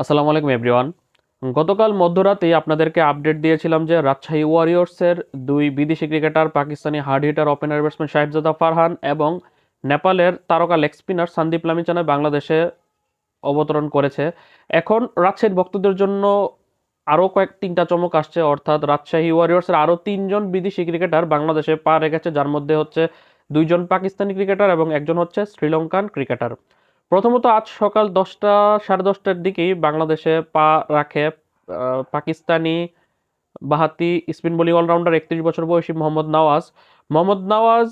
আসসালামু আলাইকুম, এভরিওয়ান। গতকাল মধ্যরাতেই আপনাদেরকে আপডেট দিয়েছিলাম যে রাজশাহী ওয়ারিয়র্সের দুই বিদেশি cricketer, Pakistani hard hitter, opener batsman Sahibzada Farhan এবং নেপালের তারকা লেগ স্পিনার সন্দীপ লামিচানা বাংলাদেশে অবতরণ করেছে। এখন রাজশাহীর ভক্তদের জন্য আরও কয়েক তিনটা চমক আসছে, অর্থাৎ রাজশাহী ওয়ারিয়র্সের আরও তিনজন বিদেশি ক্রিকেটার বাংলাদেশে পা রেখেছে, যার মধ্যে হচ্ছে দুইজন পাকিস্তানি ক্রিকেটার এবং একজন হচ্ছে শ্রীলঙ্কান ক্রিকেটার। প্রথমত আজ সকাল দশটা, সাড়ে দশটার দিকেই বাংলাদেশে পা রাখে পাকিস্তানি বাহাতি স্পিন বোলিং অলরাউন্ডার একত্রিশ বছর বয়সী মোহাম্মদ নওয়াজ। মোহাম্মদ নওয়াজ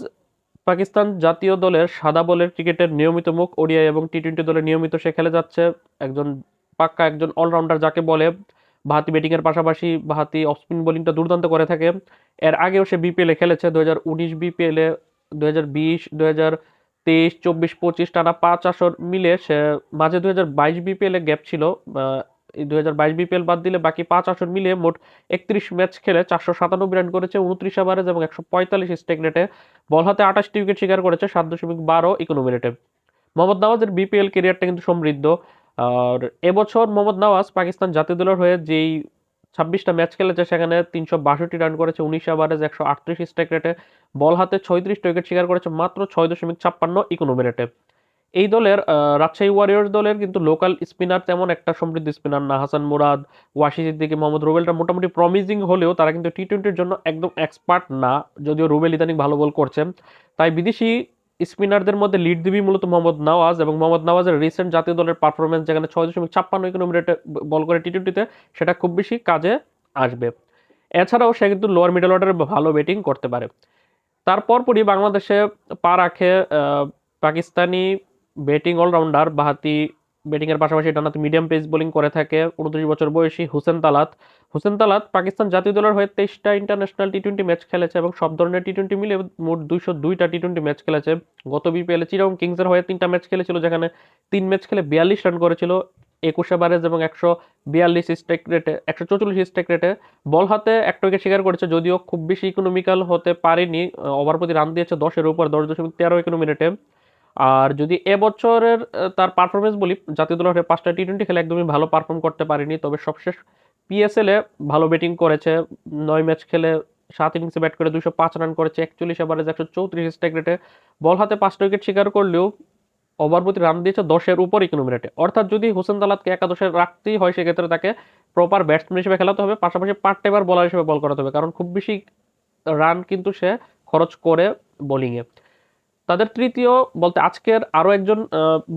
পাকিস্তান জাতীয় দলের সাদা বলের ক্রিকেটের নিয়মিত মুখ ওডিআই এবং টি টোয়েন্টি দলে নিয়মিত সে খেলে যাচ্ছে। একজন পাক্কা একজন অলরাউন্ডার যাকে বলে বাহাতি ব্যাটিংয়ের পাশাপাশি বাহাতি অফ স্পিন বোলিংটা দুর্দান্ত করে থাকে। এর আগেও সে বিপিএলে খেলেছে দু হাজার উনিশ বিপিএলে দু হাজার বিশ দু হাজার তেইশ, চব্বিশ, পঁচিশ টানা পাঁচ আসর মিলে সে মাঝে দুই হাজার বাইশ বিপিএলে গ্যাপ ছিল। দুই হাজার বাইশ বিপিএল বাদ দিলে বাকি পাঁচ আসর মিলিয়ে মোট একত্রিশ ম্যাচ খেলে চারশো সাতানব্বই রান করেছে, উনত্রিশ ওভারেজ এবং একশো পঁয়তাল্লিশ স্ট্রাইক রেটে। বল হাতে আঠাশটি উইকেট শিকার করেছে সাত দশমিক বারো ইকোনমি রেটে। মোহাম্মদ নওয়াজের বিপিএল কেরিয়ারটা কিন্তু সমৃদ্ধ। আর এবছর মোহাম্মদ নওয়াজ পাকিস্তান জাতীয় দলের হয়ে যেই ছাব্বিশটা ম্যাচ খেলেছে, সেখানে তিনশো বাষট্টি রান করেছে, উনিশ ওভারেজ, একশো আটত্রিশ স্ট্রাইক রেটে। বল হাতে ছয়ত্রিশটা উইকেট শিকার করেছে, মাত্র ছয় দশমিক ছাপ্পান্ন ইকোনমি রেটে। এই দলের রাজশাহী ওয়ারিয়র্স দলের কিন্তু লোকাল স্পিনার তেমন একটা সমৃদ্ধ স্পিনার না। হাসান মুরাদ, ওয়াশি সিদ্দিকি, মোহাম্মদ রুবেলটা মোটামুটি প্রমিজিং হলেও তারা কিন্তু টি টোয়েন্টির জন্য একদম এক্সপার্ট না, যদিও রুবেল ইদানিং ভালো বল করছেন তাই বিদেশি স্পিনারদের মধ্যে লিড দিবি মূলত মোহাম্মদ নওয়াজ এবং মোহাম্মদ নওয়াজের রিসেন্ট জাতীয় দলের পারফরমেন্স যেখানে ছয় দশমিক ছাপ্পান্ন ইকোনমি বল করে টি টোয়েন্টিতে সেটা খুব বেশি কাজে আসবে। এছাড়াও সে কিন্তু লোয়ার মিডল অর্ডারে ভালো ব্যাটিং করতে পারে। তারপর পরই বাংলাদেশে পা রাখে পাকিস্তানি ব্যাটিং অলরাউন্ডার বাহাতি ব্যাটিংয়ের পাশাপাশি ডানাতে মিডিয়াম পেস বোলিং করে থাকে, উনত্রিশ বছর বয়সী হুসেন তালাত। হুসেন তালাত পাকিস্তান জাতীয় দলের হয়ে তেইশটা ইন্টারন্যাশনাল টি টোয়েন্টি ম্যাচ খেলেছে এবং সব ধরনের টি টোয়েন্টি মিলে মোট দুইশো দুইটা টি টোয়েন্টি ম্যাচ খেলেছে। গত বিপিএলে চিরং কিংসের হয়ে তিনটা ম্যাচ খেলেছিল, যেখানে তিন ম্যাচ খেলে বিয়াল্লিশ রান করেছিল, একুশে বারেজ এবং একশো বিয়াল্লিশ স্ট্রাইক রেটে একশো চৌচল্লিশ স্ট্রাইক রেটে বল হাতে একটা উইকেট শিকার করেছে, যদিও খুব বেশি ইকোনমিক্যাল হতে পারেনি ওভার প্রতি রান দিয়েছে দশের উপর, দশ দশমিক তেরো ইকোনমি রেটে আর যদি এবছরের তার পারফরমেন্স বলি, জাতীয় দলের পাঁচটা টি টোয়েন্টি খেলে একদমই ভালো পারফর্ম করতে পারেনি। তবে সবশেষ পিএসএল ভালো ব্যাটিং করেছে। নয় ম্যাচ খেলে সাত ইনিংসে ব্যাট করে দুশো পাঁচ রান করেছে। একচল্লিশ ওভারে একশো চৌত্রিশ স্ট্রাইক রেটে বল হাতে পাঁচটা উইকেট শিকার করলেও ওভার প্রতি রান দিয়েছে দশের উপর ইকোনমি রেটে অর্থাৎ যদি হোসেন তালাতকে একাদশে রাখতেই হয়, সেক্ষেত্রে তাকে প্রপার ব্যাটসম্যান হিসেবে খেলাতে হবে। পাশাপাশি পার্ট টাইমার বলার হিসেবে বল করাতে হবে। কারণ খুব বেশি রান কিন্তু সে খরচ করে বোলিংয়ে তাদের তৃতীয় বলতে আজকের আরও একজন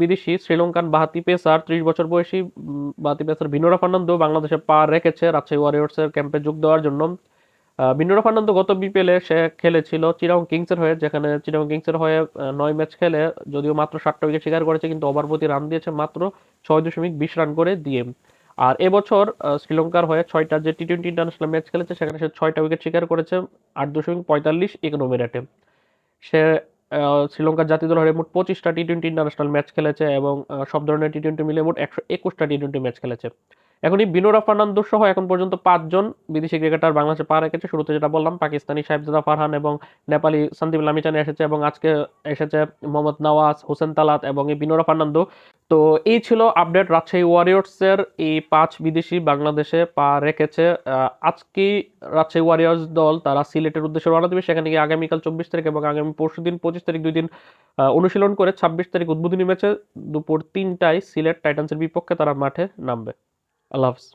বিদেশি শ্রীলঙ্কান বাহাতি পেসার, ত্রিশ বছর বয়সী বাহাতি পেসার বিনোরা ফার্নান্দো বাংলাদেশে পা রেখেছে রাজশাহী ওয়ারিয়র্সের ক্যাম্পে যোগ দেওয়ার জন্য। বিনোরা ফার্নান্দো গত বিপিএলে সে খেলেছিল চিরাং কিংসের হয়ে, যেখানে চিরাং কিংসের হয়ে নয় ম্যাচ খেলে, যদিও মাত্র সাতটা উইকেট শিকার করেছে, কিন্তু ওভার প্রতি রান দিয়েছে মাত্র ছয় দশমিক বিশ রান করে দিয়ে। আর এবছর শ্রীলঙ্কার হয়ে ছয়টা যে টি টোয়েন্টি ইন্টারন্যাশনাল ম্যাচ খেলেছে, সেখানে সে ছয়টা উইকেট শিকার করেছে, আট দশমিক পঁয়তাল্লিশ ইকোনমি রেটে। সে শ্রীলঙ্কার জাতীয় দল হয়ে মোট পঁচিশটা টি টোয়েন্টি ইন্টারন্যাশনাল ম্যাচ খেলেছে এবং সব ধরনের টি টোয়েন্টি মিলে মোট একশো একুশটা টি টোয়েন্টি ম্যাচ খেলেছে। এখনই বিনোরা ফার্নান্দো সহ এখন পর্যন্ত পাঁচজন বিদেশি ক্রিকেটার বাংলাদেশে পা রেখেছে শুরুতে যেটা বললাম, পাকিস্তানি সাহেবজাদা ফারহান এবং নেপালি সন্দীপ লামিচান এসেছে এবং আজকে এসেছে মোহাম্মদ নওয়াজ, হোসেন তালাত এবং এই বিনোরা ফার্নান্দো। তো এই ছিল আপডেট রাজশাহী ওয়ারিয়র্সের। এই পাঁচ বিদেশি বাংলাদেশে পা রেখেছে আজকে রাজশাহী ওয়ারিয়র্স দল, তারা সিলেটের উদ্দেশ্যে রওনা দেবে। সেখানে গিয়ে আগামীকাল চব্বিশ তারিখ এবং আগামী পরশু দিন পঁচিশ তারিখ দুই দিন অনুশীলন করে ছাব্বিশ তারিখ উদ্বোধনী ম্যাচে দুপুর তিনটায় সিলেট টাইটান্সের বিপক্ষে তারা মাঠে নামবে। আল্লাহ হাফিজ